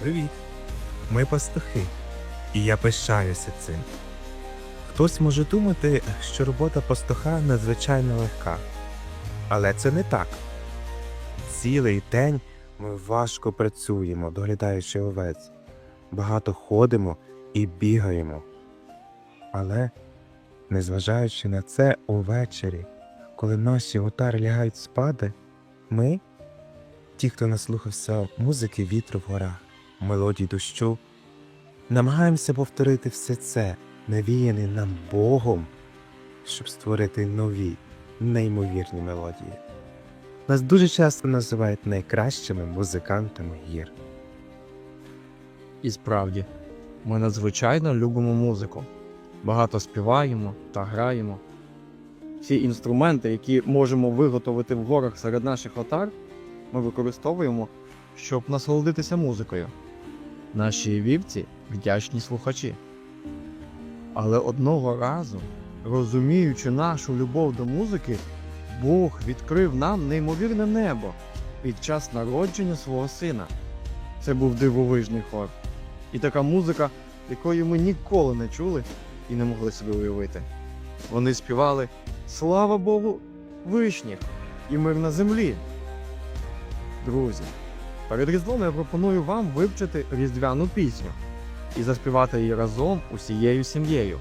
Привіт! Ми пастухи, і я пишаюся цим. Хтось може думати, що робота пастуха надзвичайно легка. Але це не так. Цілий день ми важко працюємо, доглядаючи овець, багато ходимо і бігаємо. Але, незважаючи на це, увечері, коли наші отари лягають спати, ми, ті, хто наслухався музики вітру в горах, мелодій дощу, намагаємося повторити все це, навіяне нам Богом, щоб створити нові, неймовірні мелодії. Нас дуже часто називають найкращими музикантами гір. І справді, ми надзвичайно любимо музику. Багато співаємо та граємо. Всі інструменти, які можемо виготовити в горах серед наших отар, ми використовуємо, щоб насолодитися музикою. Наші вівці вдячні слухачі. Але одного разу, розуміючи нашу любов до музики, Бог відкрив нам неймовірне небо під час народження свого сина. Це був дивовижний хор. І така музика, якої ми ніколи не чули і не могли собі уявити. Вони співали Слава Богу, вишніх і мир на землі. Друзі, перед Різдвом я пропоную вам вивчити різдвяну пісню і заспівати її разом усією сім'єю.